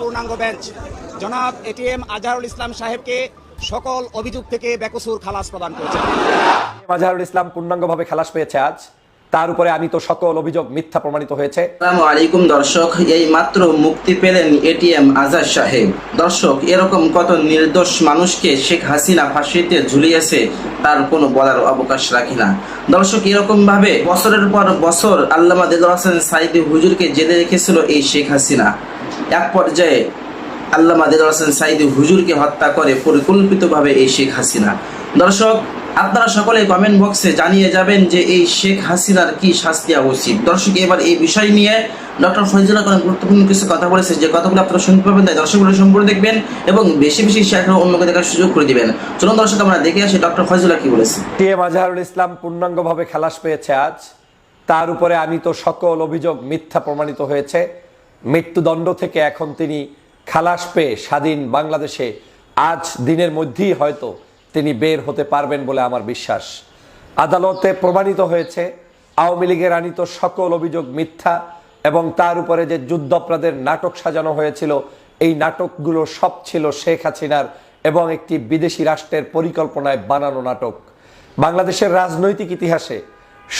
পূর্ণাঙ্গ বেঞ্চ। জনাব এটিএম আজহারুল ইসলাম সাহেবকে সকল অভিযোগ থেকে বেকসুর খালাস প্রদান করেছেন মাজহারুল ইসলাম পূর্ণাঙ্গভাবে খালাস পেয়েছে আজ। তার উপরে আমি তো সকল অভিযোগ মিথ্যা প্রমাণিত হয়েছে। আসসালামু আলাইকুম দর্শক এই মাত্র মুক্তি পেলেন এটিএম আজাদ সাহেব। দর্শক এরকম কত নির্দোষ মানুষকে শেখ হাসিনা ফাঁসিতে ঝুলিয়েছে তার কোনো বলার অবকাশ রাখি না। দর্শক এরকম ভাবে বছরের পর বছর আল্লামা দেদর হাসান সাইদি হুজুরকে জেলে রেখেছিল এই শেখ হাসিনা। এক পর্যায়ে আল্লামা দেদর হাসান সাইদি হুজুরকে হত্যা করে পরিকল্পিতভাবে এই শেখ হাসিনা। দর্শক, আপনারা সকলে কমেন্ট বক্সে জানিয়ে যাবেন যে এই শেখ হাসিনার কি শাস্তি উচিত। দর্শক, এবার এই বিষয় নিয়ে ডক্টর ফজলুল্লাহ কোনো গুরুত্বপূর্ণ কিছু কথা বলেছে যে কথাগুলো আপনারা শুনতে পাবেন, তাই দর্শকগুলো সম্পূর্ণ দেখবেন এবং বেশি বেশি করে অন্যকে দেখার সুযোগ করে দিবেন। চলুন দর্শক, আমরা দেখে আসি ডক্টর ফজলুল্লাহ কি বলেছে টি এম ইসলাম পূর্ণাঙ্গভাবে খালাস পেয়েছে আজ? তার উপরে আমি তো সকল অভিযোগ মিথ্যা প্রমাণিত হয়েছে। মৃত্যুদণ্ড থেকে এখন তিনি খালাস পেয়ে স্বাধীন বাংলাদেশে আজ দিনের মধ্যেই হয়তো তিনি বের হতে পারবেন বলে আমার বিশ্বাস। আদালতে প্রমাণিত হয়েছে আওয়ামী লীগের আনিত সকল অভিযোগ মিথ্যা এবং তার উপরে যে যুদ্ধাপরাধের নাটক সাজানো হয়েছিল, এই নাটকগুলো সব ছিল শেখ হাসিনার এবং একটি বিদেশি রাষ্ট্রের পরিকল্পনায় বানানো নাটক। বাংলাদেশের রাজনৈতিক ইতিহাসে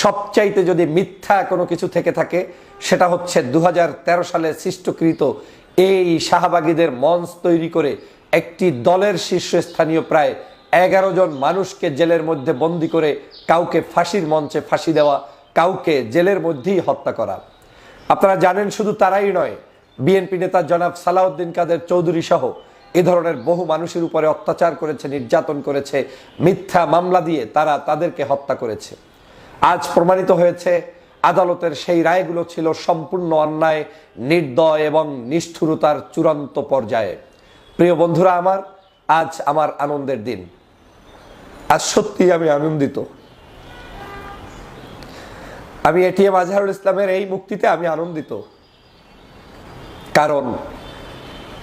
সবচাইতে যদি মিথ্যা কোনো কিছু থেকে থাকে, সেটা হচ্ছে দু হাজার তেরো সালে সৃষ্টকৃত এই শাহবাগীদের মঞ্চ তৈরি করে একটি দলের শীর্ষস্থানীয় প্রায় এগারো জন মানুষকে জেলের মধ্যে বন্দি করে কাউকে ফাঁসির মঞ্চে ফাঁসি দেওয়া, কাউকে জেলের মধ্যেই হত্যা করা। আপনারা জানেন শুধু তারাই নয়, বিএনপি নেতা জনাব সালাউদ্দিন কাদের চৌধুরী সহ এ ধরনের বহু মানুষের উপরে অত্যাচার করেছে, নির্যাতন করেছে, মিথ্যা মামলা দিয়ে তারা তাদেরকে হত্যা করেছে। আজ প্রমাণিত হয়েছে, আদালতের সেই রায়গুলো ছিল সম্পূর্ণ অন্যায়, নির্দয় এবং নিষ্ঠুরতার চূড়ান্ত পর্যায়ে। প্রিয় বন্ধুরা আমার, আজ আমার আনন্দের দিন। আজ সত্যি আমি আনন্দিত। আমি এটিএম আজহারুল ইসলামের এই মুক্তিতে আমি আনন্দিত। কারণ,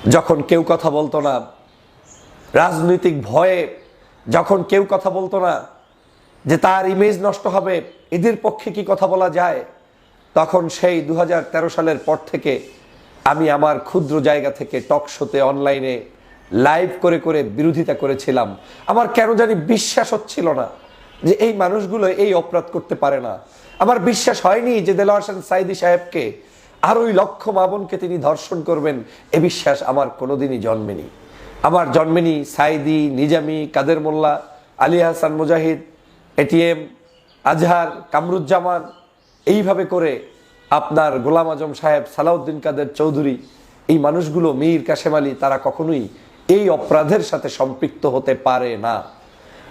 যখন কেউ কথা বলতো না, রাজনৈতিক ভয়ে যখন কেউ কথা বলতো না যে তার ইমেজ নষ্ট হবে, এদের পক্ষে কি কথা বলা যায়? তখন সেই দু হাজার তেরো সালের পর থেকে আমি আমার ক্ষুদ্র জায়গা থেকে টক শোতে অনলাইনে লাইভ করে করে বিরোধিতা করেছিলাম। আমার কেন জানি বিশ্বাস হচ্ছিল না যে এই মানুষগুলো এই অপরাধ করতে পারে না। আমার বিশ্বাস হয়নি যে দেলোয়ার হোসেন সাইদি সাহেবকে আর ওই লক্ষ মামনকে তিনি ধর্ষণ করবেন, এ বিশ্বাস আমার কোনোদিনই জন্মেনি। আমার জন্মেনি সাইদি, নিজামি, কাদের মোল্লা, আলী হাসান, মুজাহিদ এটিএম আজহার, কামরুজ্জামান, এইভাবে করে আপনার গোলাম আজম সাহেব সালাউদ্দিন কাদের চৌধুরী, এই মানুষগুলো মীর কাশেম আলী, তারা কখনোই এই অপরাধের সাথে সম্পৃক্ত হতে পারে না।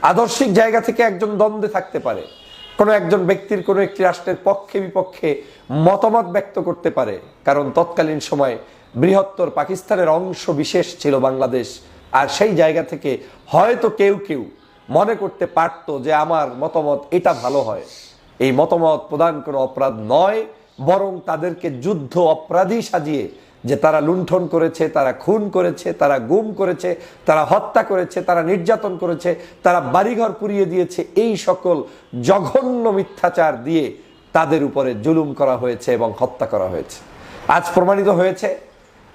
আদর্শিক জায়গা থেকে একজন দ্বন্দ্বে থাকতে পারে। কোনো একজন ব্যক্তির কোনো একটি রাষ্ট্রের পক্ষে বিপক্ষে মতামত ব্যক্ত করতে পারে। কারণ তৎকালীন সময় বৃহত্তর পাকিস্তানের অংশ বিশেষ ছিল বাংলাদেশ। আর সেই জায়গা থেকে হয়তো কেউ কেউ মনে করতে পারত যে আমার মতামত এটা ভালো হয়। এই মতামত প্রদান কোনো অপরাধ নয়, বরং তাদেরকে যুদ্ধ অপরাধী সাজিয়ে যে তারা লুণ্ঠন করেছে, তারা খুন করেছে, তারা গুম করেছে, তারা হত্যা করেছে, তারা নির্যাতন করেছে, তারা বাড়িঘর পুড়িয়ে দিয়েছে, এই সকল জঘন্য মিথ্যাচার দিয়ে তাদের উপরে জুলুম করা হয়েছে এবং হত্যা করা হয়েছে। আজ প্রমাণিত হয়েছে,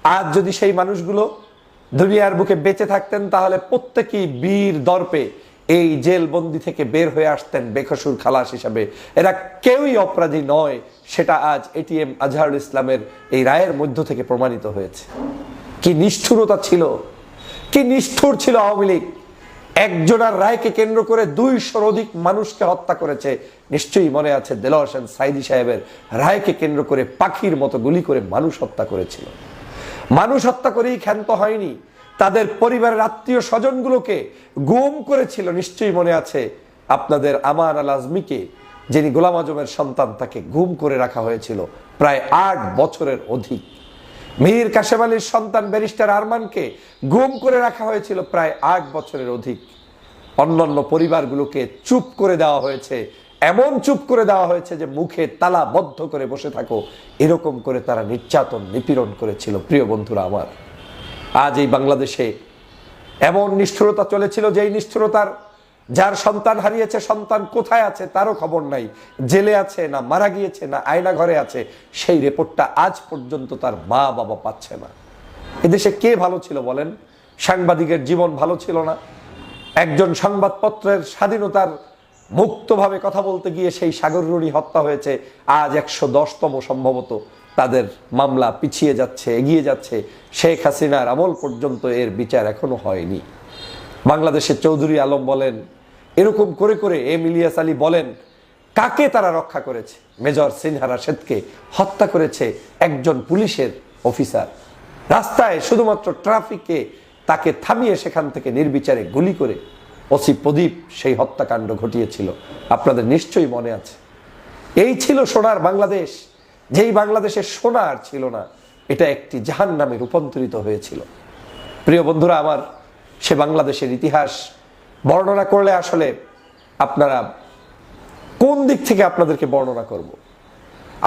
আজ যদি সেই মানুষগুলো দুনিয়ার বুকে বেঁচে থাকতেন, তাহলে প্রত্যেকেই বীর দর্পে এই জেল বন্দি থেকে বের হয়ে আসতেন বেকসুর খালাস হিসাবে। এরা কেউই অপরাধী নয়, সেটা আজ এটিএম আজহারুল ইসলামের এই রায়ের মধ্য থেকে প্রমাণিত হয়েছে। কি নিষ্ঠুরতা ছিল, কি নিষ্ঠুর ছিল আওয়ামী লীগ। একজনার রায়কে কেন্দ্র করে দুইশোর অধিক মানুষকে হত্যা করেছে। নিশ্চয়ই মনে আছে দেলোয়ার হোসেন সাইদি সাহেবের রায়কে কেন্দ্র করে পাখির মতো গুলি করে মানুষ হত্যা করেছিল। মানুষ হত্যা করেই ক্ষান্ত হয়নি। তাদের পরিবারের আত্মীয় স্বজনগুলোকে গুম করেছিল। নিশ্চয়ই মনে আছে আপনাদের আমান আল আজমিকে, যিনি গোলাম আজমের সন্তান, তাকে গুম করে রাখা হয়েছিল প্রায় আট বছরের অধিক। মীর কাশেম আলীর সন্তান ব্যারিস্টার আরমানকে গুম করে রাখা হয়েছিল প্রায় আট বছরের অধিক। অন্যান্য পরিবারগুলোকে চুপ করে দেওয়া হয়েছে, এমন চুপ করে দেওয়া হয়েছে যে মুখে তালা বদ্ধ করে বসে থাকো। এরকম করে তারা নির্যাতন, নিপীড়ন করেছিল। প্রিয় বন্ধুরা আমার আজ এই বাংলাদেশে এমন নিষ্ঠুরতা চলেছিল যেই নিষ্ঠুরতার যার সন্তান হারিয়েছে, সন্তান কোথায় আছে তারও খবর নাই। জেলে আছে না, মারা গিয়েছে না, আয়না ঘরে আছে, সেই রিপোর্টটা আজ পর্যন্ত তার মা বাবা পাচ্ছে না। এদেশে কে ভালো ছিল বলেন? সাংবাদিকের জীবন ভালো ছিল না। একজন সংবাদপত্রের স্বাধীনতার মুক্তভাবে কথা বলতে গিয়ে সেই সাগররুণী হত্যা হয়েছে। আজ একশো দশতম সম্ভবত। তাদের মামলা পিছিয়ে যাচ্ছে, এগিয়ে যাচ্ছে। শেখ হাসিনার আমল পর্যন্ত এর বিচার এখনও হয়নি। বাংলাদেশের চৌধুরী আলম বলেন, এরকম করে করে এম ইলিয়াস আলী বলেন, কাকে তারা রক্ষা করেছে? মেজর সিনহা রাশেদকে হত্যা করেছে একজন পুলিশের অফিসার। রাস্তায় শুধুমাত্র ট্রাফিকে তাকে থামিয়ে সেখান থেকে নির্বিচারে গুলি করে ওসি প্রদীপ সেই হত্যাকাণ্ড ঘটিয়েছিল। আপনাদের নিশ্চয়ই মনে আছে। এই ছিল সোনার বাংলাদেশ। যেই বাংলাদেশের আর ছিল না, এটা একটি জাহান নামে রূপান্তরিত হয়েছিল। প্রিয় বন্ধুরা, আমার সে বাংলাদেশের ইতিহাস বর্ণনা করলে আসলে আপনারা কোন দিক থেকে আপনাদেরকে বর্ণনা করব?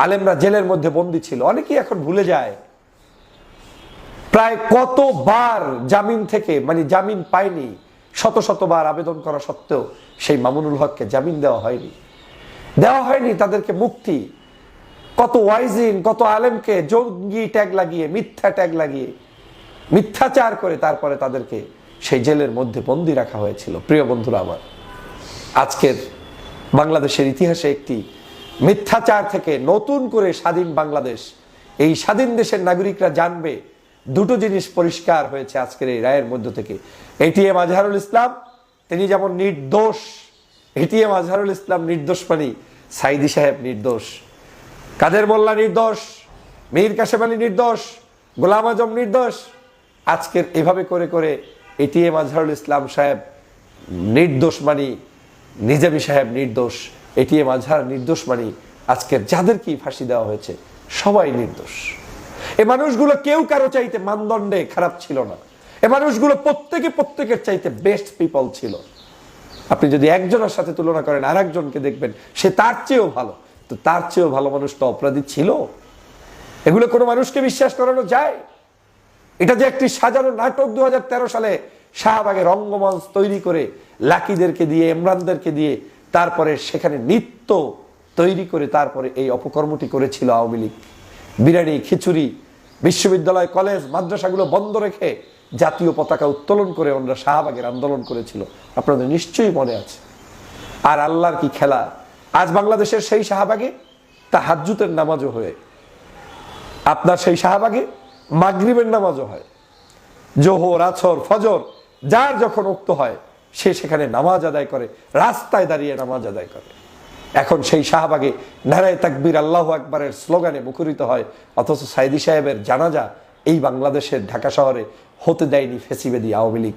আলেমরা জেলের মধ্যে বন্দী ছিল, অনেকেই এখন ভুলে যায়। প্রায় কতবার জামিন থেকে মানে জামিন পায়নি, শত শতবার আবেদন করা সত্ত্বেও সেই মামুনুল হককে জামিন দেওয়া হয়নি। দেওয়া হয়নি তাদেরকে মুক্তি কত ওয়াইজিন কত আলেমকে জঙ্গি ট্যাগ লাগিয়ে, মিথ্যা ট্যাগ লাগিয়ে, মিথ্যাচার করে তারপরে তাদেরকে সেই জেলের মধ্যে বন্দি রাখা হয়েছিল। প্রিয় বন্ধুরা আমার, আজকের বাংলাদেশের ইতিহাসে একটি মিথ্যাচার থেকে নতুন করে স্বাধীন বাংলাদেশ, এই স্বাধীন দেশের নাগরিকরা জানবে দুটো জিনিস পরিষ্কার হয়েছে আজকের এই রায়ের মধ্য থেকে। এটিএম আজহারুল ইসলাম, তিনি যেমন নির্দোষ এটিএম আজহারুল ইসলাম নির্দোষ মানি সাইদি সাহেব নির্দোষ। কাদের মোল্লা নির্দোষ? মীর কাশেম আলী নির্দোষ? গোলাম আজম নির্দোষ? আজকের এভাবে করে করে এটিএম আজহারুল ইসলাম সাহেব নির্দোষ মানি, নিজামী সাহেব নির্দোষ এটিএম আজহার নির্দোষ মানি, আজকের যাদেরকেই ফাঁসি দেওয়া হয়েছে, সবাই নির্দোষ। এ মানুষগুলো কেউ কারও চাইতে মানদণ্ডে খারাপ ছিল না। এ মানুষগুলো প্রত্যেকে প্রত্যেকের চাইতে বেস্ট পিপল ছিল। আপনি যদি একজনের সাথে তুলনা করেন আর দেখবেন, সে তার চেয়েও ভালো। তো তার চেয়েও ভালো মানুষ তো অপরাধী ছিল। এগুলো কোনো মানুষকে বিশ্বাস করানো যায়? এটা যে একটি সাজানো নাটক দুই হাজার তেরো সালে শাহবাগে রঙ্গমঞ্চ তৈরি করে লাকিদেরকে দিয়ে, ইমরানদেরকে দিয়ে, তারপরে সেখানে নিত্য তৈরি করে তারপরে এই অপকর্মটি করেছিল আওয়ামী লীগ। বিরিয়ানি, খিচুড়ি, বিশ্ববিদ্যালয়, কলেজ, মাদ্রাসাগুলো বন্ধ রেখে জাতীয় পতাকা উত্তোলন করে ওনারা শাহবাগের আন্দোলন করেছিল। আপনাদের নিশ্চয়ই মনে আছে। আর আল্লাহর কি খেলা? আজ বাংলাদেশের সেই শাহবাগে তা হাজ্জুতের নামাজও হয়ে। আপনার সেই শাহবাগে মাগরিবের নামাজও হয়। জোহর, আছর, ফজর, যার যখন উক্ত হয়, সে সেখানে নামাজ আদায় করে, রাস্তায় দাঁড়িয়ে নামাজ আদায় করে। এখন সেই শাহবাগে নারায় তাকবীর আল্লাহ আকবরের স্লোগানে মুখরিত হয়, অথচ সাইদি সাহেবের জানাজা এই বাংলাদেশের ঢাকা শহরে হতে দেয়নি ফেসিবেদি আওয়ামী লীগ।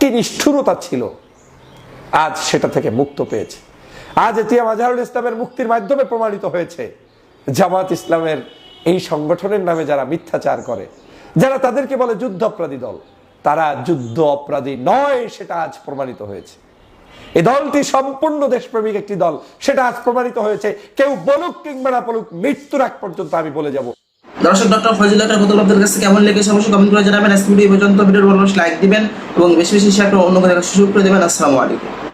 কি নিষ্ঠুরতা ছিল, আজ সেটা থেকে মুক্ত পেয়েছে। আজ এটিএম আজহারুল ইসলামের মুক্তির মাধ্যমে প্রমাণিত হয়েছে, জামাত ইসলামের এই সংগঠনের নামে যারা মিথ্যাচার করে, যারা তাদেরকে বলে যুদ্ধ অপরাধী দল, তারা যুদ্ধ অপরাধী নয়, সেটা আজ প্রমাণিত হয়েছে। এই দলটি সম্পূর্ণ দেশপ্রেমিক একটি দল, সেটা আজ প্রমাণিত হয়েছে। কেউ বলুক কিংবা না বলুক, মৃত্যুর আগ পর্যন্ত আমি বলে যাব। দর্শক ডক্টর ফজিল হকের বোতল আপনাদের কাছে কেমন লেগেছে অবশ্যই কমেন্ট করে জানাবেন। আজকে ভিডিও পর্যন্ত ভিডিওর ভালো লাইক দিবেন এবং বেশি বেশি শেয়ার করে অন্য দেখার সুযোগ করে দেবেন। আসসালামু আলাইকুম।